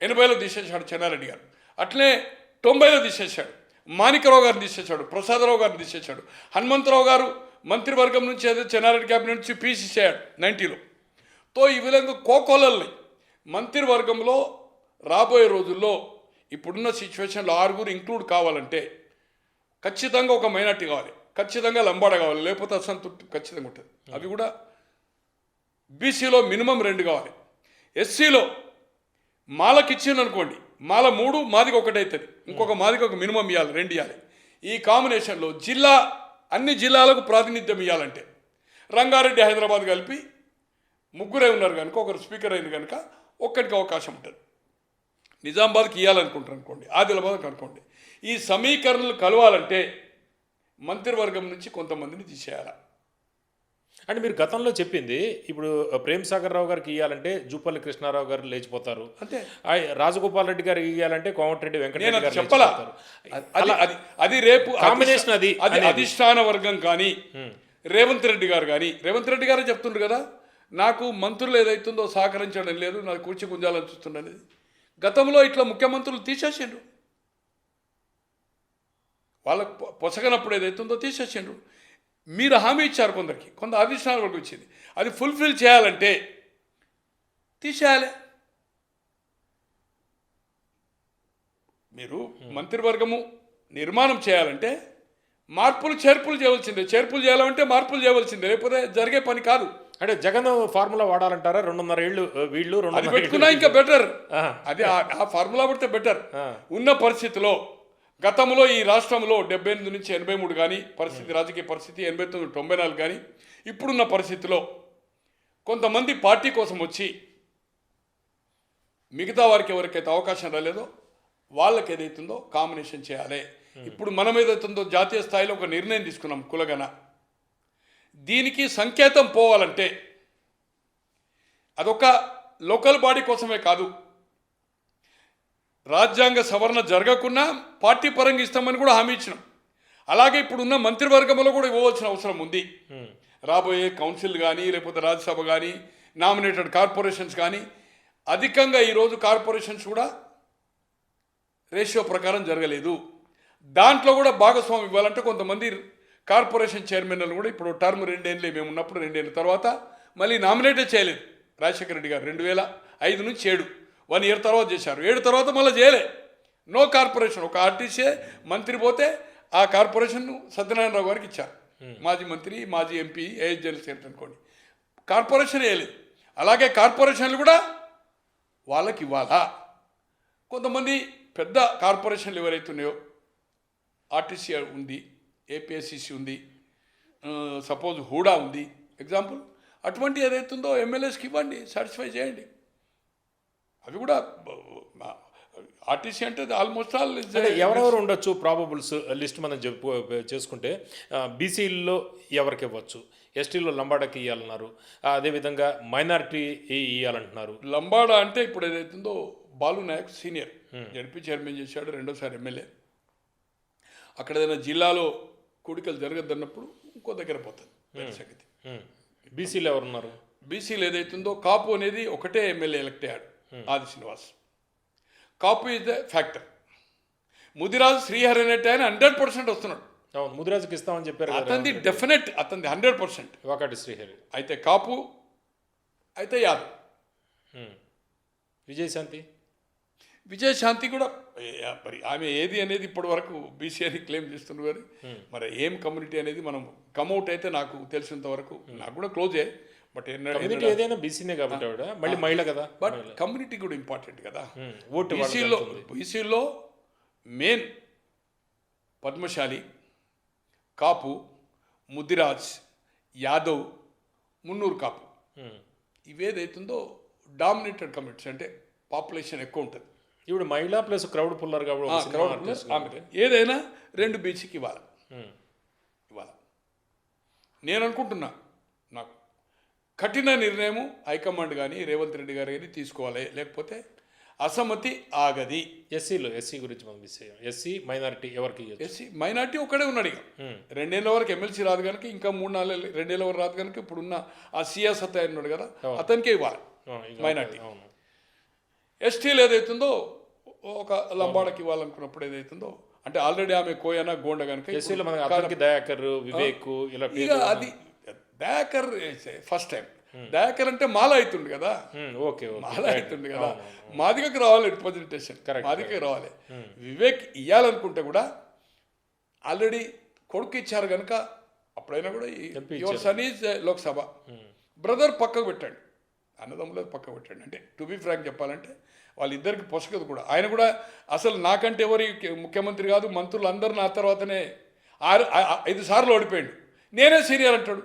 [SPEAKER 3] ఎనభైలో తీసేశాడు చెన్నారెడ్డి గారు. అట్లే తొంభైలో తీసేశాడు. మాణికరావు గారిని తీసేశాడు ప్రసాదరావు గారిని తీసేశాడు. హనుమంతరావు గారు మంత్రివర్గం నుంచి ఏదో చెన్నారెడ్డి క్యాబినెట్ నుంచి పీసేసాడు నైంటీలో తో ఈ విధంగా కోకోలల్ని మంత్రివర్గంలో రాబోయే రోజుల్లో ఇప్పుడున్న సిచ్యువేషన్లో ఆరుగురు ఇంక్లూడ్ కావాలంటే ఖచ్చితంగా ఒక మైనార్టీ కావాలి. ఖచ్చితంగా లంబాడ కావాలి. లేకపోతే అసంతృప్తి ఖచ్చితంగా ఉంటుంది. అవి కూడా బీసీలో మినిమం రెండు కావాలి. ఎస్సీలో మాలకి ఇచ్చింది అనుకోండి మాల మూడు మాదికి ఒకటైతుంది ఇంకొక మాదికి ఒక మినిమం ఇవ్వాలి రెండు ఇవ్వాలి ఈ కాంబినేషన్లో జిల్లా అన్ని జిల్లాలకు ప్రాతినిధ్యం ఇవ్వాలంటే రంగారెడ్డి హైదరాబాద్ కలిపి ముగ్గురే ఉన్నారు కనుక ఒకరు స్పీకర్ అయింది కనుక ఒక్కడికి అవకాశం ఉంటుంది. నిజామాబాద్కి ఇవ్వాలనుకుంటారు అనుకోండి ఆదిలాబాద్కి అనుకోండి. ఈ సమీకరణలు కలవాలంటే మంత్రివర్గం నుంచి కొంతమందిని తీసేయాలి.
[SPEAKER 2] అంటే మీరు గతంలో చెప్పింది ఇప్పుడు ప్రేమ్ సాగర్ రావు గారికి ఇవ్వాలంటే జూపల్లి కృష్ణారావు గారు లేచిపోతారు.
[SPEAKER 3] అంతే.
[SPEAKER 2] ఆయ్ రాజగోపాల్ రెడ్డి గారికి ఇవ్వాలంటే కోమటిరెడ్డి వెంకటరెడ్డి
[SPEAKER 3] అది
[SPEAKER 2] గారు
[SPEAKER 3] చెప్పలా. అది అది రేపు
[SPEAKER 2] Combination అది
[SPEAKER 3] అది. అధిష్టాన వర్గం కానీ రేవంత్ రెడ్డి గారు కానీ రేవంత్ రెడ్డి గారే చెప్తుండ్రు కదా నాకు మంత్రులు ఏదైతుందో సహకరించడం లేదు నాకు కూర్చి గుంజాలని చూస్తుండనేది గతంలో ఇట్లా ముఖ్యమంత్రులు తీసేసిండ్రు. వాళ్ళకు పొసగనప్పుడు ఏదైతుందో తీసేసిండ్రు. మీరు హామీ ఇచ్చారు కొందరికి కొంత అధిష్టాన వర్గం ఇచ్చింది. అది ఫుల్ఫిల్ చేయాలంటే తీసేయాలి. మీరు మంత్రివర్గము నిర్మాణం చేయాలంటే మార్పులు చేర్పులు చేయవలసిందే. చేర్పులు చేయాలంటే మార్పులు చేయవలసిందే. లేకపోతే జరిగే పని కాదు.
[SPEAKER 2] అంటే జగన్ ఫార్ములా వాడాలంటారా? రెండున్నర ఏళ్ళు వీళ్ళు రెండున్నర
[SPEAKER 3] పెట్టుకున్నా ఇంకా బెటర్. అది ఆ- ఫార్ములా పడితే బెటర్. ఉన్న పరిస్థితిలో గతంలో ఈ రాష్ట్రంలో డెబ్బై ఎనిమిది నుంచి ఎనభై మూడు కానీ పరిస్థితి రాజకీయ పరిస్థితి ఎనభై తొమ్మిది తొంభై నాలుగు కానీ ఇప్పుడున్న పరిస్థితిలో కొంతమంది పార్టీ కోసం వచ్చి మిగతా వారికి ఎవరికైతే అవకాశం రాలేదో వాళ్ళకి ఏదైతుందో కాంబినేషన్ చేయాలి. ఇప్పుడు మనం ఏదైతుందో జాతీయ స్థాయిలో ఒక నిర్ణయం తీసుకున్నాం కులగన దీనికి సంకేతం పోవాలంటే అదొక లోకల్ బాడీ కోసమే కాదు. రాజ్యాంగ సవరణ జరగకున్నా పార్టీ పరంగా ఇస్తామని కూడా హామీ ఇచ్చినాం. అలాగే ఇప్పుడున్న మంత్రివర్గంలో కూడా ఇవ్వవలసిన అవసరం ఉంది. రాబోయే కౌన్సిల్ కానీ లేకపోతే రాజ్యసభ కానీ నామినేటెడ్ కార్పొరేషన్స్ కానీ అధికంగా ఈరోజు కార్పొరేషన్స్ కూడా రేషియో ప్రకారం జరగలేదు. దాంట్లో కూడా భాగస్వామి ఇవ్వాలంటే కొంతమంది కార్పొరేషన్ చైర్మన్లు కూడా ఇప్పుడు టర్మ్ రెండేళ్ళు మేము ఉన్నప్పుడు రెండేళ్ళ తర్వాత మళ్ళీ నామినేటే చేయలేదు. రాజశేఖర రెడ్డి గారు రెండు వేల ఐదు నుంచి ఏడు. వన్ ఇయర్ తర్వాత చేశారు. ఏడు తర్వాత మళ్ళీ చేయలే. No corporation. ఒక ఆర్టీసీ మంత్రి పోతే ఆ కార్పొరేషన్ సత్యనారాయణరావు గారికి ఇచ్చారు. మాజీ మంత్రి మాజీ ఎంపీ ఏఎస్ సెక్రటరీ అనుకోండి. కార్పొరేషన్ వేయలేదు. అలాగే కార్పొరేషన్లు కూడా వాళ్ళకి ఇవ్వాలా? కొంతమంది పెద్ద కార్పొరేషన్లు ఎవరైతే ఉన్నాయో ఆర్టీసీ ఉంది. ఏపీఎస్సిసి ఉంది. సపోజ్ హూడా ఉంది. ఎగ్జాంపుల్ అటువంటి ఏదైతుందో ఎమ్మెల్యేస్కి ఇవ్వండి సాటిస్ఫై చేయండి. అవి కూడా ఆర్టీసీ అంటే ఆల్మోస్ట్ ఆల్
[SPEAKER 2] అంటే ఎవరెవరు ఉండొచ్చు ప్రాబబుల్స్ లిస్ట్ మనం చెప్పు చేసుకుంటే బీసీల్లో ఎవరికి ఇవ్వచ్చు? ఎస్టీలో లంబాడకి ఇవ్వాలన్నారు అదేవిధంగా మైనారిటీ ఇవ్వాలంటున్నారు
[SPEAKER 3] లంబాడ అంటే ఇప్పుడు ఏదైతుందో Balu Naik senior ZP chairman చేశాడు రెండోసారి ఎమ్మెల్యే అక్కడ ఏదైనా జిల్లాలో కూడికలు జరగద్దన్నప్పుడు ఇంకో దగ్గర పోతుంది సంగతి.
[SPEAKER 2] బీసీలో ఎవరున్నారు?
[SPEAKER 3] బీసీలు ఏదైతుందో కాపు అనేది ఒకటే ఎమ్మెల్యే ఎలక్ట్ అయ్యాడు Adi Srinivas. Kapu is the factor Mudiraju Srihari అనేటి ఆయన హండ్రెడ్ పర్సెంట్ వస్తున్నాడు.
[SPEAKER 2] అవును ముదిరాజుకి ఇస్తామని చెప్పారు
[SPEAKER 3] అతనిది డెఫినెట్ అతనిది హండ్రెడ్ పర్సెంట్.
[SPEAKER 2] ఒకటి శ్రీహరి.
[SPEAKER 3] అయితే కాపు అయితే యాదవ్.
[SPEAKER 2] విజయశాంతి?
[SPEAKER 3] విజయశాంతి కూడా. మరి ఆమె ఏది అనేది ఇప్పటి వరకు బీసీ అని క్లెయిమ్ చేస్తున్నారు కానీ మరి ఏం కమ్యూనిటీ అనేది మనం కమ్అవుట్ అయితే నాకు తెలిసినంత వరకు నాకు కూడా క్లోజే బట్
[SPEAKER 2] కమ్యూనిటీ ఏదైనా బీసీనే కాబట్టి మళ్ళీ మహిళ కదా
[SPEAKER 3] బట్ కమ్యూనిటీ కూడా ఇంపార్టెంట్ కదా.
[SPEAKER 2] ఉమ్. ఓటు
[SPEAKER 3] బీసీలో. బీసీలో మెయిన్ పద్మశాలి కాపు ముదిరాజ్ యాదవ్ మున్నూరు కాపు. ఇవేదైతుందో డామినేటెడ్ కమ్యూనిటీస్ అంటే పాపులేషన్ ఎక్కువ ఉంటుంది.
[SPEAKER 2] ఇప్పుడు మహిళ ప్లస్ క్రౌడ్ పుల్లర్ కాబట్టి
[SPEAKER 3] ఏదైనా రెండు బీచ్కి ఇవ్వాలి. ఇవ్వాలి. నేను అనుకుంటున్నా నాకు కఠిన నిర్ణయము హైకమాండ్ కానీ రేవంత్ రెడ్డి గారు కానీ తీసుకోవాలి. లేకపోతే అసమ్మతి ఆగది.
[SPEAKER 2] ఎస్సీలో ఎస్సీ గురించి మనం మిస్ అయ్యాం. ఎస్సీ మైనారిటీ ఎవరికి
[SPEAKER 3] ఎస్సీ మైనార్టీ ఒక్కడే ఉన్నాడు ఇక. రెండేళ్ళ వరకు ఎమ్మెల్సీ రాదు కనుక ఇంకా మూడు నాలుగు రెండేళ్ళ వరకు రాదు కనుక ఇప్పుడున్న ఆ సియాస్ అతను ఉన్నాడు కదా అతనికే ఇవ్వాలి. మైనార్టీ.
[SPEAKER 2] అవును.
[SPEAKER 3] ఎస్టీలు ఏదైతుందో ఒక లంబాడకి ఇవ్వాలనుకున్నప్పుడు ఏదైతుందో. అంటే ఆల్రెడీ ఆమె కోయనా గోండ కనుక
[SPEAKER 2] దయాకర్ వివేక్ ఇలా
[SPEAKER 3] అది దయాకర్ ఫస్ట్ టైం. దయాకర్ అంటే మాల అవుతుంది కదా.
[SPEAKER 2] ఉమ్, ఓకే
[SPEAKER 3] మాల అవుతుంది కదా. మాదిగకి రావాలి రిప్రజెంటేషన్ మాదిగకి రావాలి. వివేక్ ఇవ్వాలనుకుంటే కూడా ఆల్రెడీ కొడుకు ఇచ్చారు కనుక అప్పుడైనా కూడా your son is Lok Sabha. Brother పక్కకు పెట్టండి. అన్నదమ్ములేదు పక్క పెట్టండి అంటే టు బి ఫ్రాంక్ చెప్పాలంటే వాళ్ళిద్దరికి పొసగదు కూడా. ఆయన కూడా అసలు నాకంటే ఎవరి ముఖ్యమంత్రి కాదు మంత్రులు అందరూ నా తర్వాతనే ఆరు ఐదు సార్లు ఓడిపోయాడు. నేనే సీరియల్ అంటాడు.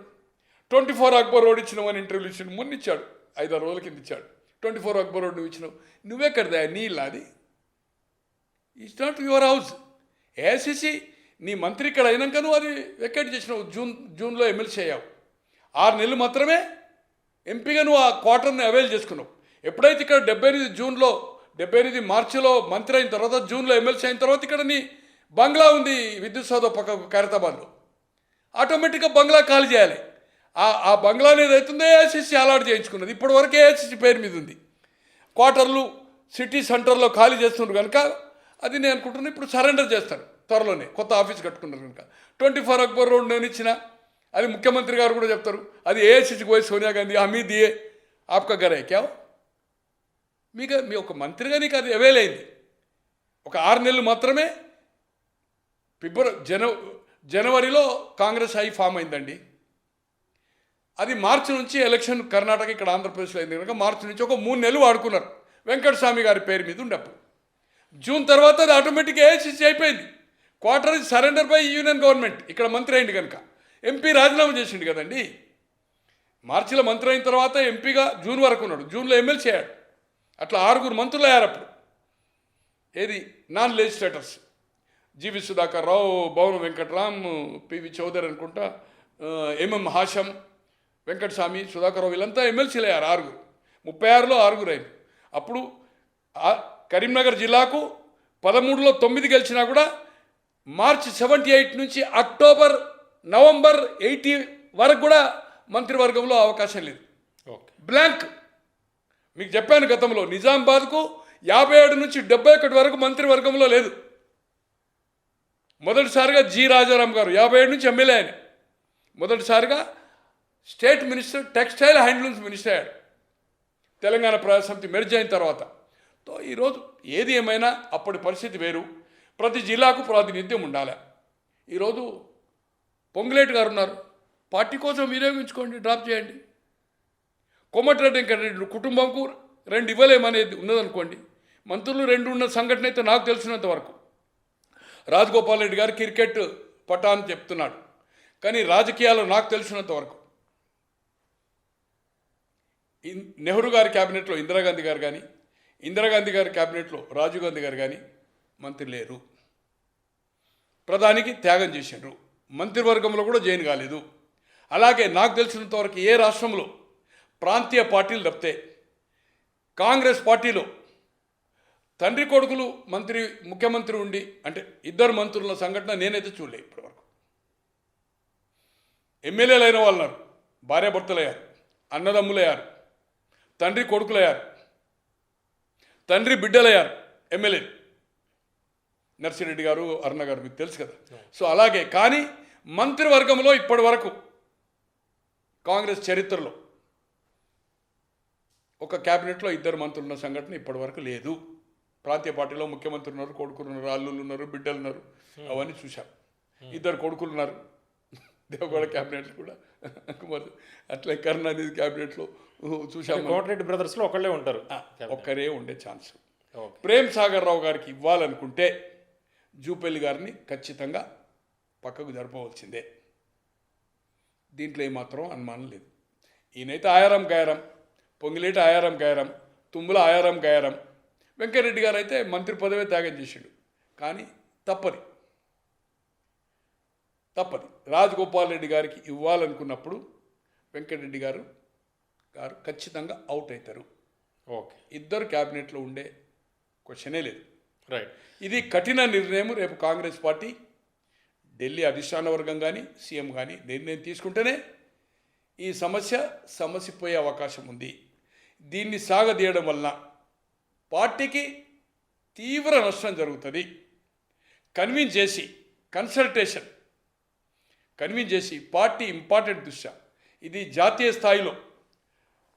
[SPEAKER 3] ట్వంటీ ఫోర్ అక్బర్ రోడ్ ఇచ్చినావు అని ఇంటర్వ్యూ ఇచ్చిన మొన్న ఇచ్చాడు. ఐదారు రోజుల కింద ఇచ్చాడు. ట్వంటీ ఫోర్ అక్బర్ రోడ్ నువ్వు ఇచ్చినావు. నువ్వే కడదా నీళ్ళు అది it's not your house ACC నీ మంత్రి ఇక్కడ అయినాక నువ్వు అది వెకేట్ చేసినావు. జూన్ జూన్లో ఎమ్మెల్సీ అయ్యావు. ఆరు నెలలు మాత్రమే ఎంపీగా నువ్వు ఆ క్వార్టర్ని అవైల్ చేసుకున్నావు. ఎప్పుడైతే ఇక్కడ డెబ్బై ఎనిమిది జూన్లో డెబ్బై ఎనిమిది మార్చిలో మంత్రి అయిన తర్వాత జూన్లో ఎమ్మెల్సీ అయిన తర్వాత ఇక్కడ నీ బంగ్లా ఉంది విద్యుత్ సౌధ పక్క ఖైరతాబాద్లో. ఆటోమేటిక్గా బంగ్లా ఖాళీ చేయాలి. ఆ ఆ బంగ్లా అనేది అవుతుందో ఏఐసిసి అలాట్ చేయించుకున్నది. ఇప్పటివరకు ఏఐసిసి పేరు మీద ఉంది. క్వార్టర్లు సిటీ సెంటర్లో ఖాళీ చేస్తున్నారు కనుక అది నేను అనుకుంటున్నాను ఇప్పుడు సరెండర్ చేస్తాను త్వరలోనే. కొత్త ఆఫీస్ కట్టుకున్నారు కనుక. ట్వంటీ ఫోర్ అక్బర్ రోడ్ నేను ఇచ్చిన అది ముఖ్యమంత్రి గారు కూడా చెప్తారు. అది ఏఐసిసికి పోయి సోనియా గాంధీ హమీ దియే ఆప్కా గరే క్యా మీకు మీ ఒక మంత్రిగా నీకు అది అవైల్ అయింది. ఒక ఆరు నెలలు మాత్రమే ఫిబ్రవరి జన జనవరిలో కాంగ్రెస్ హై ఫామ్ అయిందండి. అది మార్చి నుంచి ఎలక్షన్ కర్ణాటక ఇక్కడ ఆంధ్రప్రదేశ్లో అయింది కనుక మార్చి నుంచి ఒక మూడు నెలలు వాడుకున్నారు. వెంకటస్వామి గారి పేరు మీద ఉండప్పుడు. జూన్ తర్వాత అది ఆటోమేటిక్గా ఏఐసిసి అయిపోయింది. Quarter surrender by union government ఇక్కడ మంత్రి అయింది కనుక. ఎంపీ రాజీనామా చేసిండు కదండి. మార్చిలో మంత్రి అయిన తర్వాత ఎంపీగా జూన్ వరకు ఉన్నాడు. జూన్లో ఎమ్మెల్సీ అయ్యాడు. అట్లా ఆరుగురు మంత్రులు అయ్యారు అప్పుడు. ఏది? Non legislators GV Sudhakar Rao Bhavana Venkatram PV Chowdary అనుకుంటా ఎంఎం హాషం వెంకటస్వామి సుధాకర్ రావు వీళ్ళంతా ఎమ్మెల్సీలు అయ్యారు ఆరుగురు. ముప్పై ఆరులో ఆరుగురు అయింది అప్పుడు కరీంనగర్ జిల్లాకు పదమూడులో తొమ్మిది గెలిచినా కూడా మార్చ్ సెవెంటీ ఎయిట్ నుంచి అక్టోబర్ నవంబర్ ఎయిటీ వరకు కూడా మంత్రివర్గంలో అవకాశం లేదు.
[SPEAKER 2] ఓకే.
[SPEAKER 3] బ్లాంక్. మీకు చెప్పాను గతంలో నిజామాబాద్కు యాభై ఏడు నుంచి డెబ్బై ఒకటి వరకు మంత్రివర్గంలో లేదు. మొదటిసారిగా జి రాజారాం గారు యాభై ఏడు నుంచి ఎమ్మెల్యే ఆయన. మొదటిసారిగా state minister textile handlooms minister అయ్యాడు. తెలంగాణ ప్రజాసమితి మెర్జ్ అయిన తర్వాత. తో ఈరోజు ఏది ఏమైనా అప్పటి పరిస్థితి వేరు. ప్రతి జిల్లాకు ప్రాతినిధ్యం ఉండాలి. ఈరోజు పొంగులేటి గారు ఉన్నారు. పార్టీ కోసం వినియోగించుకోండి డ్రాప్ చేయండి. కోమటిరెడ్డి వెంకటరెడ్డి కుటుంబంకు రెండు ఇవ్వలేమనేది ఉన్నదనుకోండి. మంత్రులు రెండు ఉన్న సంఘటన అయితే నాకు తెలిసినంత వరకు. రాజగోపాల్ రెడ్డి గారు క్రికెట్ పటా అని చెప్తున్నాడు. కానీ రాజకీయాలు నాకు తెలిసినంత వరకు. ఇన్- నెహ్రూ గారి క్యాబినెట్లో ఇందిరాగాంధీ గారు కానీ ఇందిరాగాంధీ గారి క్యాబినెట్లో రాజీవ్ గాంధీ గారు కానీ మంత్రి లేరు. ప్రధానికి త్యాగం చేసిండ్రు. మంత్రివర్గంలో కూడా జాయిన్ కాలేదు. అలాగే నాకు తెలిసినంత వరకు ఏ రాష్ట్రంలో ప్రాంతీయ పార్టీలు తప్పితే కాంగ్రెస్ పార్టీలో తండ్రి కొడుకులు మంత్రి ముఖ్యమంత్రి ఉండి అంటే ఇద్దరు మంత్రుల సంఘటన నేనైతే చూడలే ఇప్పటివరకు. ఎమ్మెల్యేలు అయిన వాళ్ళు ఉన్నారు భార్యాభర్తలయ్యారు అన్నదమ్ములయ్యారు తండ్రి కొడుకులయ్యారు తండ్రి బిడ్డలయ్యారు ఎమ్మెల్యేలు. నర్సిరెడ్డి గారు అరుణ గారు మీకు తెలుసు కదా. సో అలాగే కానీ మంత్రివర్గంలో ఇప్పటి వరకు కాంగ్రెస్ చరిత్రలో ఒక క్యాబినెట్లో ఇద్దరు మంత్రులు ఉన్న సంఘటన ఇప్పటి వరకు లేదు. ప్రాంతీయ పార్టీలో ముఖ్యమంత్రి ఉన్నారు కొడుకులు ఉన్నారు అల్లుళ్ళు ఉన్నారు బిడ్డలు ఉన్నారు. అవన్నీ చూశాం. ఇద్దరు కొడుకులు ఉన్నారు. దేవగౌడ క్యాబినెట్ కూడా. మరి అట్లే కరుణానిధి క్యాబినెట్లో చూశాం
[SPEAKER 2] కోమటిరెడ్డి బ్రదర్స్లో ఒకళ్ళే ఉంటారు.
[SPEAKER 3] ఒక్కరే ఉండే ఛాన్స్. ప్రేమ్ సాగర్ రావు గారికి ఇవ్వాలనుకుంటే జూపల్లి గారిని ఖచ్చితంగా పక్కకు జరపవలసిందే. దీంట్లో ఏమాత్రం అనుమానం లేదు. ఈయనైతే ఆయారం గాయారం పొంగిలేటి ఆయారం గాయారం తుమ్ముల ఆయారం గాయారం వెంకటరెడ్డి గారు అయితే మంత్రి పదవే త్యాగం చేసిండు. కానీ తప్పది. తప్పది. రాజగోపాల్ రెడ్డి గారికి ఇవ్వాలనుకున్నప్పుడు వెంకటరెడ్డి గారు గారు ఖచ్చితంగా అవుట్ అవుతారు.
[SPEAKER 2] ఓకే.
[SPEAKER 3] ఇద్దరు క్యాబినెట్లో ఉండే క్వశ్చనే లేదు.
[SPEAKER 2] రైట్
[SPEAKER 3] ఇది కఠిన నిర్ణయం రేపు కాంగ్రెస్ పార్టీ ఢిల్లీ అధిష్టాన వర్గం కానీ సీఎం కానీ నిర్ణయం తీసుకుంటేనే ఈ సమస్య సమసిపోయే అవకాశం ఉంది. దీన్ని సాగదీయడం వలన పార్టీకి తీవ్ర నష్టం జరుగుతుంది. కన్విన్స్ చేసి కన్సల్టేషన్ కన్విన్స్ చేసి పార్టీ ఇంపార్టెంట్ దృష్ట్యా ఇది జాతీయ స్థాయిలో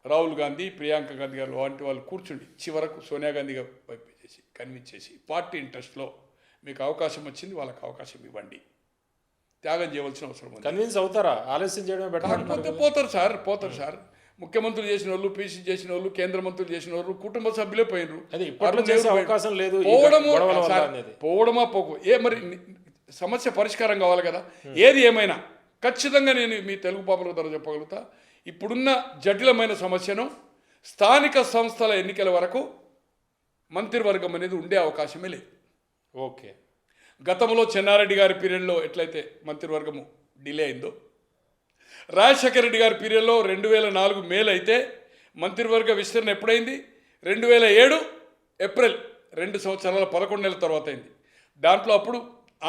[SPEAKER 3] రాహుల్ గాంధీ ప్రియాంక గాంధీ గారు వంటి వాళ్ళు కూర్చుండి చివరకు సోనియా గాంధీ గారు చేసి కన్విన్స్ చేసి పార్టీ ఇంట్రెస్ట్లో మీకు అవకాశం వచ్చింది వాళ్ళకి అవకాశం ఇవ్వండి. త్యాగం చేయవలసిన అవసరం ఉంది.
[SPEAKER 2] కన్విన్స్ అవుతారా? ఆలస్యం చేయడమే బెటర్.
[SPEAKER 3] పోతారు సార్ పోతారు సార్. ముఖ్యమంత్రులు చేసిన వాళ్ళు పీసీ చేసిన వాళ్ళు కేంద్ర మంత్రులు చేసిన వాళ్ళు కుటుంబ సభ్యులే పోయినరు
[SPEAKER 2] అవకాశం లేదు
[SPEAKER 3] పోవడము. పోవడమా పోకు. ఏ మరి సమస్య పరిష్కారం కావాలి కదా. ఏది ఏమైనా ఖచ్చితంగా నేను మీ తెలుగు పాపల ద్వారా చెప్పగలుగుతా. ఇప్పుడున్న జటిలమైన సమస్యను స్థానిక సంస్థల ఎన్నికల వరకు మంత్రివర్గం అనేది ఉండే అవకాశమే లేదు.
[SPEAKER 2] ఓకే.
[SPEAKER 3] గతంలో చెన్నారెడ్డి గారి పీరియడ్లో ఎట్లయితే మంత్రివర్గము డిలే అయిందో రాజశేఖర రెడ్డి గారి పీరియడ్లో రెండు వేల నాలుగు మేలు అయితే మంత్రివర్గ విస్తరణ ఎప్పుడైంది? రెండు వేల ఏడు ఏప్రిల్ రెండు సంవత్సరాల పదకొండు నెలల తర్వాత అయింది. దాంట్లో అప్పుడు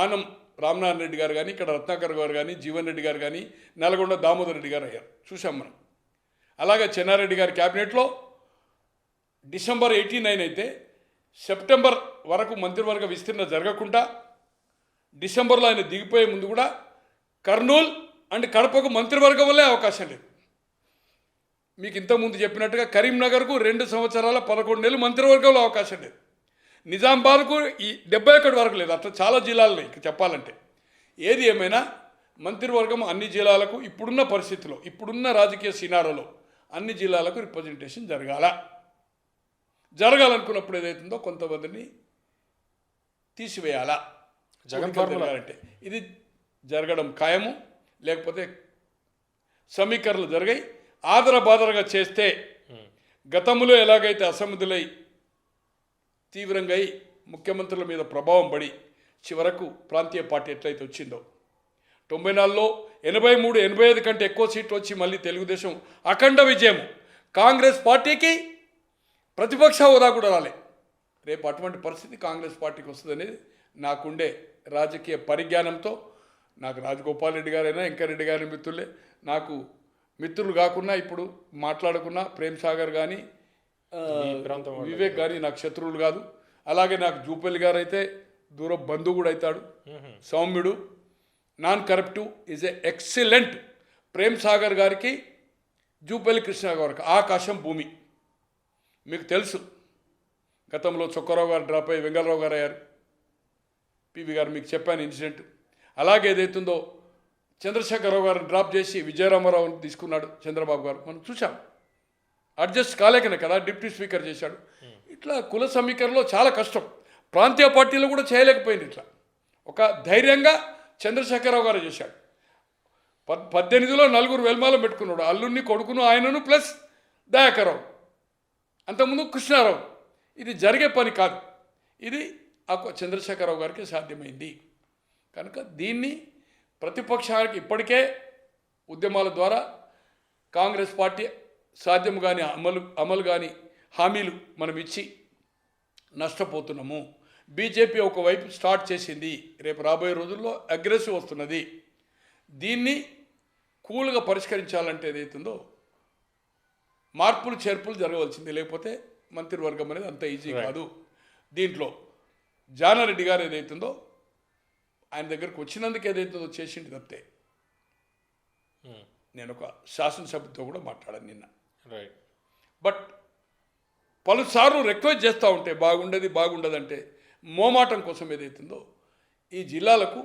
[SPEAKER 3] ఆనం రామనారాయణ రెడ్డి గారు కానీ ఇక్కడ రత్నాకర్ గారు కానీ జీవన్ రెడ్డి గారు కానీ నల్గొండ దామోదర్ రెడ్డి గారు అయ్యారు. చూసాం మనం. అలాగే చెన్నారెడ్డి గారి క్యాబినెట్లో డిసెంబర్ ఎయిటీ నైన్ అయితే సెప్టెంబర్ వరకు మంత్రివర్గ విస్తరణ జరగకుండా డిసెంబర్లో ఆయన దిగిపోయే ముందు కూడా కర్నూల్ అండ్ కడపకు మంత్రివర్గం వల్లే అవకాశం లేదు. మీకు ఇంతకుముందు చెప్పినట్టుగా కరీంనగర్కు రెండు సంవత్సరాల పదకొండు నెలలు మంత్రివర్గంలో అవకాశం లేదు. నిజామాబాద్కు ఈ డెబ్బై ఒకటి వరకు లేదు. అట్లా చాలా జిల్లాలు ఇక చెప్పాలంటే. ఏది ఏమైనా మంత్రివర్గం అన్ని జిల్లాలకు ఇప్పుడున్న పరిస్థితిలో ఇప్పుడున్న రాజకీయ సినారోలో అన్ని జిల్లాలకు రిప్రజెంటేషన్ జరగాల. జరగాలనుకున్నప్పుడు ఏదైతుందో కొంతమందిని తీసివేయాలా?
[SPEAKER 2] జగన్.
[SPEAKER 3] జరగాలంటే ఇది జరగడం ఖాయము లేకపోతే సమీకరణలు జరిగాయి. ఆదర బాదరగా చేస్తే గతంలో ఎలాగైతే అసమ్మతులై తీవ్రంగా అయి ముఖ్యమంత్రుల మీద ప్రభావం పడి చివరకు ప్రాంతీయ పార్టీ ఎట్లయితే వచ్చిందో. తొంభై నాలుగులో ఎనభై మూడు ఎనభై ఐదు కంటే ఎక్కువ సీట్లు వచ్చి మళ్ళీ తెలుగుదేశం అఖండ విజయం కాంగ్రెస్ పార్టీకి ప్రతిపక్ష హోదా కూడా రాలే. రేపు అటువంటి పరిస్థితి కాంగ్రెస్ పార్టీకి వస్తుందనేది నాకుండే రాజకీయ పరిజ్ఞానంతో నాకు రాజగోపాల్ రెడ్డి గారైనా వెంకరెడ్డి గారి మిత్రులే నాకు మిత్రులు కాకున్నా ఇప్పుడు మాట్లాడుకున్నా ప్రేమ్ సాగర్ కానీ. వివేక్ కానీ నాకు శత్రువులు కాదు. అలాగే నాకు జూపల్లి గారు అయితే దూర బంధువు కూడా అవుతాడు సౌమ్యుడు non corruptive is a excellent Prem Sagar గారికి జూపల్లి కృష్ణ గారికి ఆకాశం భూమి. మీకు తెలుసు గతంలో చొక్కరావు గారు డ్రాప్ అయ్యి వెంగళరావు గారు అయ్యారు. పివి గారు మీకు చెప్పాను ఇన్సిడెంట్. అలాగే ఏదైతుందో చంద్రశేఖరరావు గారిని డ్రాప్ చేసి విజయరామారావుని తీసుకున్నాడు చంద్రబాబు గారు. మనం చూసాం అడ్జస్ట్ కాలేకనే కదా డిప్యూటీ స్పీకర్ చేశాడు. ఇట్లా కుల సమీకరణలో చాలా కష్టం. ప్రాంతీయ పార్టీలు కూడా చేయలేకపోయింది ఇట్లా. ఒక ధైర్యంగా చంద్రశేఖరరావు గారు చేశాడు. పద్దెనిమిదిలో నలుగురు వెల్మాలో పెట్టుకున్నాడు. అల్లుని కొడుకును ఆయనను ప్లస్ దయాకరావు అంతకుముందు కృష్ణారావు. ఇది జరిగే పని కాదు. ఇది ఆ చంద్రశేఖరరావు గారికి సాధ్యమైంది. కనుక దీన్ని ప్రతిపక్షానికి ఇప్పటికే ఉద్యమాల ద్వారా కాంగ్రెస్ పార్టీ సాధ్యం కానీ అమలు అమలు కానీ హామీలు మనం ఇచ్చి నష్టపోతున్నాము. బీజేపీ ఒకవైపు స్టార్ట్ చేసింది. రేపు రాబోయే రోజుల్లో అగ్రెసివ్ వస్తున్నది. దీన్ని కూల్గా పరిష్కరించాలంటే ఏదైతుందో మార్పులు చేర్పులు జరగవలసింది. లేకపోతే మంత్రివర్గం అనేది అంత ఈజీ కాదు. దీంట్లో జానారెడ్డి గారు ఏదైతుందో ఆయన దగ్గరకు వచ్చినందుకు ఏదైతుందో చేసింది తప్పితే నేను ఒక శాసనసభ్యుతో కూడా మాట్లాడాను నిన్న.
[SPEAKER 2] రైట్
[SPEAKER 3] బట్ పలుసార్లు రిక్వెస్ట్ చేస్తూ ఉంటే బాగుండేది బాగుండదంటే మోమాటం కోసం ఏదైతుందో ఈ జిల్లాలకు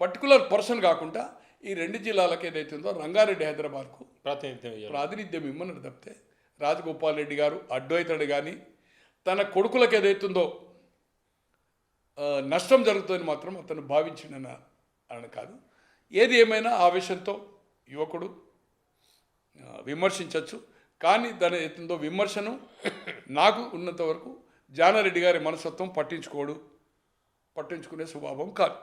[SPEAKER 3] పర్టికులర్ పర్సన్ కాకుండా ఈ రెండు జిల్లాలకు ఏదైతుందో రంగారెడ్డి హైదరాబాద్కు
[SPEAKER 2] ప్రాతినిధ్యం
[SPEAKER 3] ప్రాతినిధ్యం ఇమ్మన్నారు తప్పితే రాజగోపాల్ రెడ్డి గారు అడ్వైతాడు కానీ తన కొడుకులకు ఏదైతుందో నష్టం జరుగుతుందని మాత్రం అతను భావించిన అని కాదు. ఏది ఏమైనా ఆవేశంతో యువకుడు విమర్శించవచ్చు. కానీ దాని ఏతుందో విమర్శను నాకు ఉన్నంత వరకు జానారెడ్డి గారి మనస్తత్వం పట్టించుకోడు పట్టించుకునే స్వభావం కాదు.